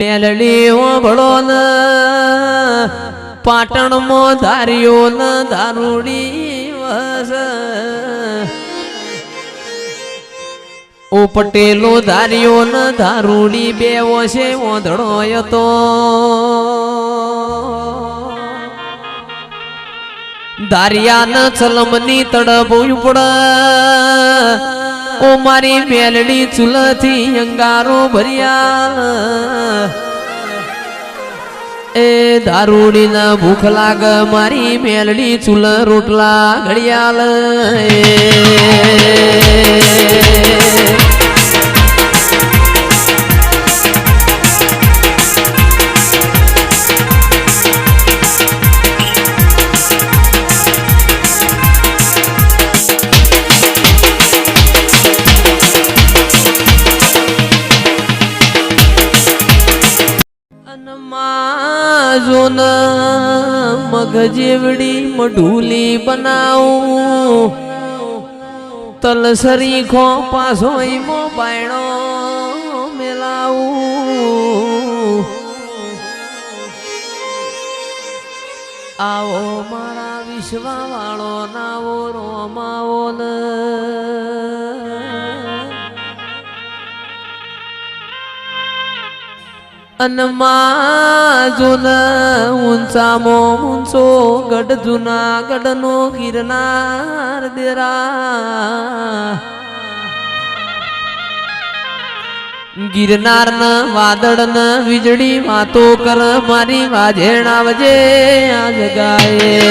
મેલડી ઓભળો પાટણમાં ધાર્યો ન દારૂડી વસ. ઓ પટેલો ધાર્યો ન દારૂડી બે વસે ઓંધળો હતો. દારિયા ન ચલમની તડપ ઉપડ. ઓ મારી મેલડી ચૂલથી અંગારો ભર્યા. એ દારૂડી ના ભૂખ લાગ મારી મેલડી ચૂલ રોટલા ઘડિયાળ. એ. મગજેવડી મઢુલી બનાવું તલસરી ખો પાછો ઈમો બાયણો મેલાવું આવો મારા વિશ્વા વાળો નાવો રોમાવો ન અનમાજુન ઊંચામો ઊંચો ગઢ જુના ગઢનો ગિરનાર દેરા. ગિરનાર ન વાદળ ન વીજળી વાતો કર, મારી વાજેણ આવજે આજ ગાય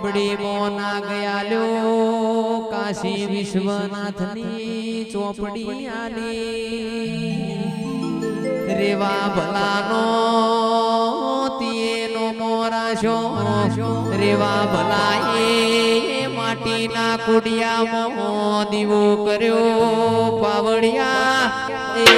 સાબડી મોના ગયાલ્યો કાશી વિશ્વનાથની ચોપડી આલી રેવા ભલાનો તિયેનો મોરાશો. રેવા ભલાએ માટીના કુડિયામાં દીવો કર્યો. પાવડિયા એ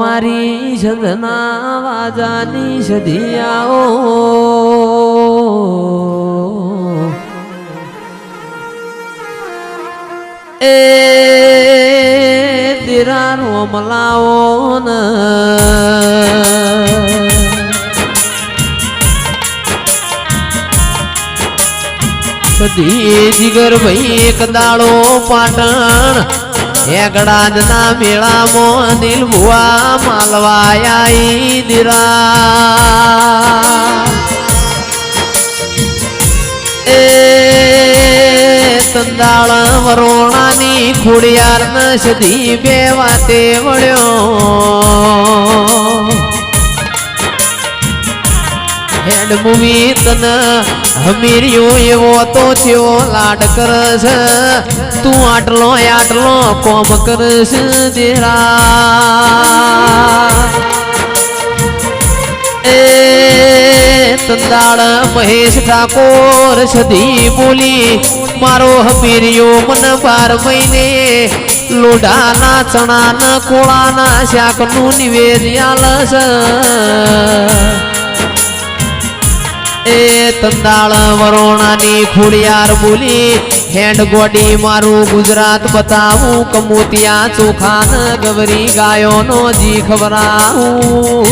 મારી સદના વાજાની સધિયાઓ એ દિરાનો મલાવો ન. સધી જીગર ભાઈ એક દાડો પાટણ. એકડાજ ના મેળામાં દિલ ભુવા માલવાયા દિરા. એ તંદાળ વરોણાની ખુડિયાર ન સધી બે વાતે વળ્યો. હેડ મૂવી તન હમીર્યો એવો તો થયો લાડ કરસ તું આટલો આટલો કોમ કરસ દેરા એ તંદાળ મહેશ ઠાકોર સધી બોલી મારો હમીર્યો મન બાર મહિને લોઢાના ચણાના કોળાના શાકનું નિવેદ આલસ એ તંદાળ વરોણાની ખુડિયાર બોલી હેન્ડ ગોડી મારું ગુજરાત બતાવું, કમોતિયા ચોખાન ગવરી ગાયોનો જી ખબરાવું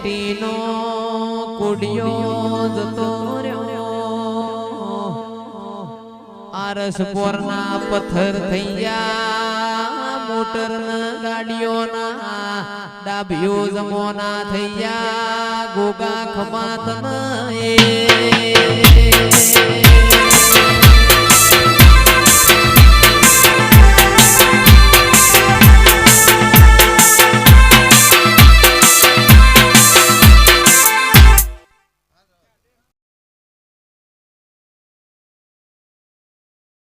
માટીનો કુડિયો જતો આરસ પોરના પથ્થર થઈ ગયા મોટર ગાડીઓના ડાભીઓ જમોના થઈ ગયા, ગોગા ખમાત એ.